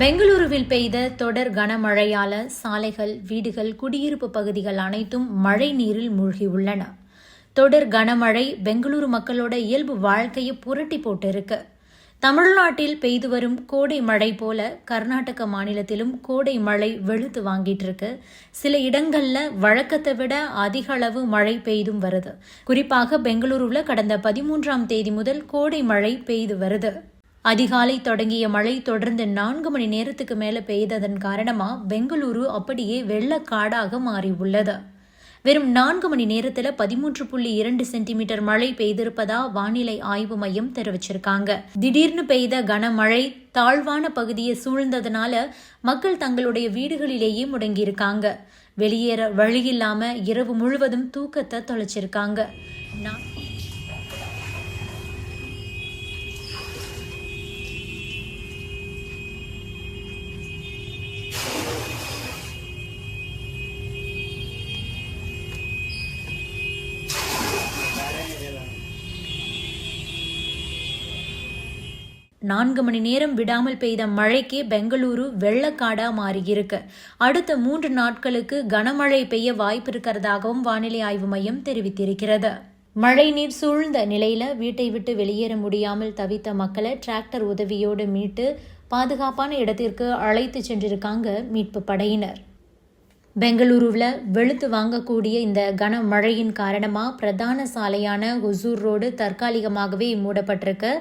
பெங்களூருவில் பெய்த தொடர் கனமழையால சாலைகள் வீடுகள் குடியிருப்பு பகுதிகள் அனைத்தும் மழை நீரில் மூழ்கியுள்ளன. தொடர் கனமழை பெங்களூரு மக்களோட இயல்பு வாழ்க்கையை புரட்டி போட்டிருக்கு. தமிழ்நாட்டில் பெய்து வரும் கோடை மழை போல கர்நாடக மாநிலத்திலும் கோடை மழை வெளுத்து வாங்கிட்டு இருக்கு சில இடங்கள்ல வழக்கத்தை விட அதிக அளவு மழை பெய்தும் வருது. குறிப்பாக பெங்களூருவில் கடந்த பதிமூன்றாம் தேதி முதல் கோடை மழை பெய்து வருது. அதிகாலை தொடங்கிய மழை தொடர்ந்து நான்கு மணி நேரத்துக்கு மேல பெய்ததன் காரணமா பெங்களூரு அப்படியே வெள்ளக்காடாக மாறி உள்ளது வெறும் நான்கு மணி நேரத்தில் பதிமூன்று புள்ளி இரண்டு சென்டிமீட்டர் மழை பெய்திருப்பதா வானிலை ஆய்வு மையம் தெரிவிச்சிருக்காங்க. திடீர்னு பெய்த கனமழை தாழ்வான பகுதியை சூழ்ந்ததுனால மக்கள் தங்களுடைய வீடுகளிலேயே முடங்கியிருக்காங்க. வெளியேற வழியில்லாம இரவு முழுவதும் தூக்கத்தை தொலைச்சிருக்காங்க. நான் நான்கு மணி நேரம் விடாமல் பெய்த மழைக்கே பெங்களூரு வெள்ளக்காடா மாறியிருக்கு அடுத்த மூன்று நாட்களுக்கு கனமழை பெய்ய வாய்ப்பு இருக்கிறதாகவும் வானிலை ஆய்வு மையம் தெரிவித்திருக்கிறது. மழை நீர் சூழ்ந்த நிலையில வீட்டை விட்டு வெளியேற முடியாமல் தவித்த மக்களை டிராக்டர் உதவியோடு மீட்டு பாதுகாப்பான இடத்திற்கு அழைத்து சென்றிருக்காங்க மீட்பு படையினர். பெங்களூருவில் வெளுத்து வாங்கக்கூடிய இந்த கனமழையின் காரணமாக பிரதான சாலையான ஹொசூர் ரோடு தற்காலிகமாகவே மூடப்பட்டிருக்கு.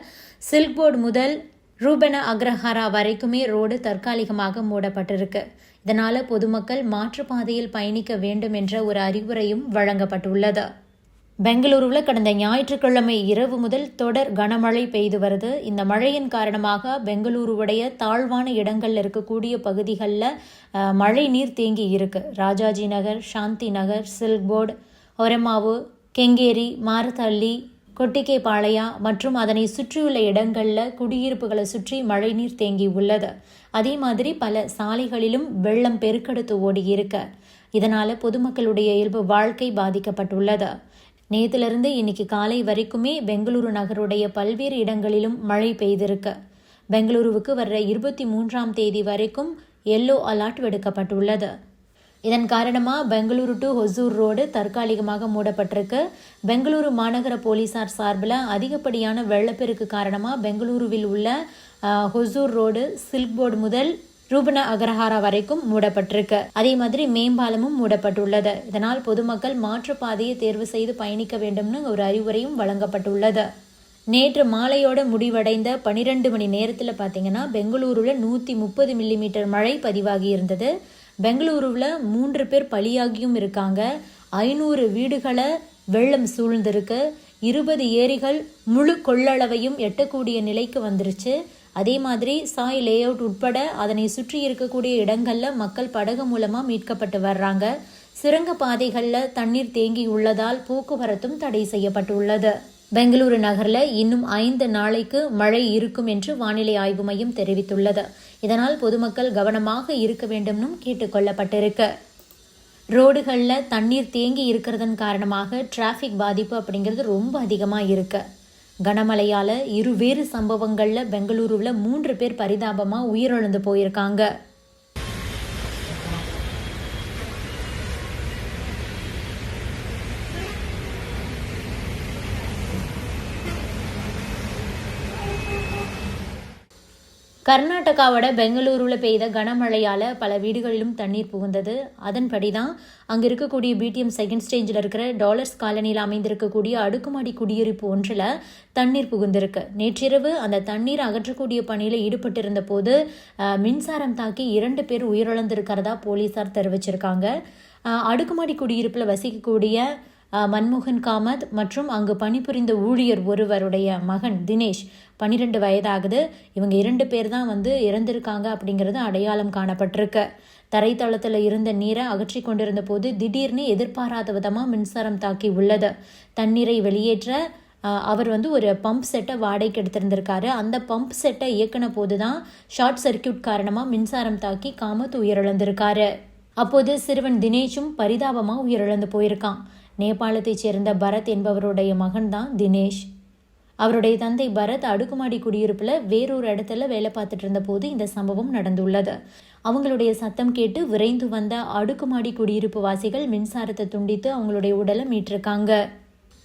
சில்க் போர்டு முதல் ரூபன அக்ரஹாரா வரைக்குமே ரோடு தற்காலிகமாக மூடப்பட்டிருக்கு. இதனால் பொதுமக்கள் மாற்றுப்பாதையில் பயணிக்க வேண்டும் என்ற ஒரு அறிவுரையும் வழங்கப்பட்டுள்ளது. பெங்களூருவில் கடந்த ஞாயிற்றுக்கிழமை இரவு முதல் தொடர் கனமழை பெய்து வருது. இந்த மழையின் காரணமாக பெங்களூருவுடைய தாழ்வான இடங்களில் இருக்கக்கூடிய பகுதிகளில் மழை நீர் தேங்கி இருக்கு. ராஜாஜி நகர் சாந்தி நகர் சில்க் போர்டு ஒரமாவு கெங்கேரி மாரத்தள்ளி கொட்டிக்கைப்பாளையா மற்றும் அதனை சுற்றியுள்ள இடங்களில் குடியிருப்புகளை சுற்றி மழைநீர் தேங்கி உள்ளது. அதே மாதிரி பல சாலைகளிலும் வெள்ளம் பெருக்கெடுத்து ஓடி இருக்க இதனால் பொதுமக்களுடைய இயல்பு வாழ்க்கை பாதிக்கப்பட்டுள்ளது. நேத்திலிருந்து இன்னைக்கு காலை வரைக்குமே பெங்களூரு நகருடைய பல்வேறு இடங்களிலும் மழை பெய்திருக்கு. பெங்களூருவுக்கு வர்ற இருபத்தி மூன்றாம் தேதி வரைக்கும் எல்லோ அலர்ட் விடுக்கப்பட்டுள்ளது. இதன் காரணமாக பெங்களூரு டு ஹொசூர் ரோடு தற்காலிகமாக மூடப்பட்டிருக்கு. பெங்களூரு மாநகர போலீசார் சார்பில் அதிகப்படியான வெள்ளப்பெருக்கு காரணமாக பெங்களூருவில் உள்ள ஹொசூர் ரோடு சில்க் போர்டு முதல் ரூபன அகரஹாரா வரைக்கும் மூடப்பட்டிருக்கு. அதே மாதிரி மேம்பாலமும் மூடப்பட்டுள்ளது. இதனால் பொதுமக்கள் மாற்றுப்பாதையை தேர்வு செய்து பயணிக்க வேண்டும்னு ஒரு அறிவுரையும் வழங்கப்பட்டுள்ளது. நேற்று மாலையோட முடிவடைந்த பனிரெண்டு மணி நேரத்தில் பார்த்தீங்கன்னா பெங்களூருவில் நூற்றி முப்பது மில்லிமீட்டர் மழை பதிவாகி இருந்தது. பெங்களூருவில் மூன்று பேர் பலியாகியும் இருக்காங்க. ஐநூறு வீடுகளை வெள்ளம் சூழ்ந்திருக்கு. இருபது ஏரிகள் முழு கொள்ளளவையும் எட்டக்கூடிய நிலைக்கு வந்துருச்சு. அதே மாதிரி சாய் லே அவுட் உட்பட அதனை சுற்றி இருக்கக்கூடிய இடங்களில் மக்கள் படகு மூலமாக மீட்கப்பட்டு வர்றாங்க. சுரங்க பாதைகளில் தண்ணீர் தேங்கி உள்ளதால் போக்குவரத்தும் தடை செய்யப்பட்டுள்ளது. பெங்களூரு நகரில் இன்னும் ஐந்து நாளைக்கு மழை இருக்கும் என்று வானிலை ஆய்வு மையம் தெரிவித்துள்ளது. இதனால் பொதுமக்கள் கவனமாக இருக்க வேண்டும்னும் கேட்டுக்கொள்ளப்பட்டிருக்கு ரோடுகளில் தண்ணீர் தேங்கி இருக்கிறதன் காரணமாக டிராஃபிக் பாதிப்பு அப்படிங்கிறது ரொம்ப அதிகமாக இருக்குது கனமழையால் இருவேறு சம்பவங்களில் பெங்களூருவில் மூன்று பேர் பரிதாபமாக உயிரிழந்து போயிருக்காங்க. கர்நாடகாவோட பெங்களூருவில் பெய்த கனமழையால் பல வீடுகளிலும் தண்ணீர் புகுந்தது. அதன்படி தான் அங்கே இருக்கக்கூடிய பிடிஎம் செகண்ட் ஸ்டேஜில் இருக்கிற டாலர்ஸ் காலனியில் அமைந்திருக்கக்கூடிய அடுக்குமாடி குடியிருப்பு ஒன்றில் தண்ணீர் புகுந்திருக்கு. நேற்றிரவு அந்த தண்ணீர் அகற்றக்கூடிய பணியில் ஈடுபட்டிருந்த போது மின்சாரம் தாக்கி இரண்டு பேர் உயிரிழந்திருக்கிறதா போலீசார் தெரிவிச்சிருக்காங்க. அடுக்குமாடி குடியிருப்பில் வசிக்கக்கூடிய மன்மோகன் காமத் மற்றும் அங்கு பணிபுரிந்த ஊழியர் ஒருவருடைய மகன் தினேஷ் பன்னிரெண்டு வயதாகுது. இவங்க இரண்டு பேர் தான் வந்து இறந்திருக்காங்க அப்படிங்கிறது அடையாளம் காணப்பட்டிருக்கு. தரைத்தளத்தில் இருந்த நீரை அகற்றி கொண்டிருந்த போது திடீர்னு எதிர்பாராத விதமாக மின்சாரம் தாக்கி உள்ளது. தண்ணீரை வெளியேற்ற அவர் வந்து ஒரு பம்ப் செட்டை வாடகைக்கு எடுத்திருந்திருக்காரு. அந்த பம்ப் செட்டை இயக்கின போது தான் ஷார்ட் சர்க்கியூட் காரணமாக மின்சாரம் தாக்கி காமத் உயிரிழந்திருக்காரு. அப்போது சிறுவன் தினேஷும் பரிதாபமாக உயிரிழந்து போயிருக்கான். நேபாளத்தைச் சேர்ந்த பரத் என்பவருடைய மகன்தான் தினேஷ். அவருடைய தந்தை பரத் அடுக்குமாடி குடியிருப்பில் வேறொரு இடத்துல வேலை பார்த்துட்டு இருந்த போது இந்த சம்பவம் நடந்துள்ளது. அவங்களுடைய சத்தம் கேட்டு விரைந்து வந்த அடுக்குமாடி குடியிருப்பு வாசிகள் மின்சாரத்தை துண்டித்து அவங்களுடைய உடலை மீட்டிருக்காங்க.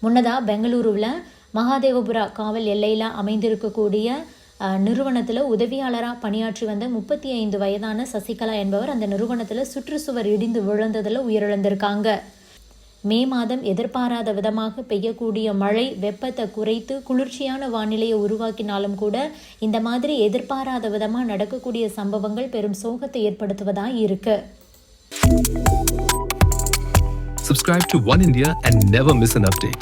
முன்னதாக பெங்களூருவில் மகாதேவபுரா காவல் எல்லையில் அமைந்திருக்கக்கூடிய நிறுவனத்தில் உதவியாளராக பணியாற்றி வந்த முப்பத்தி ஐந்து வயதான சசிகலா என்பவர் அந்த நிறுவனத்தில் சுற்றுச்சுவர் இடிந்து விழுந்ததில் உயிரிழந்திருக்காங்க. மே மாதம் எதிர்பாராத விதமாக பெய்யக்கூடிய மழை வெப்பத்தை குறைத்து குளிர்ச்சியான வானிலையை உருவாக்கினாலும் கூட இந்த மாதிரி எதிர்பாராத விதமாக நடக்கக்கூடிய சம்பவங்கள் பெரும் சோகத்தை ஏற்படுத்துவதாக இருக்கு Subscribe to One India and never miss an update.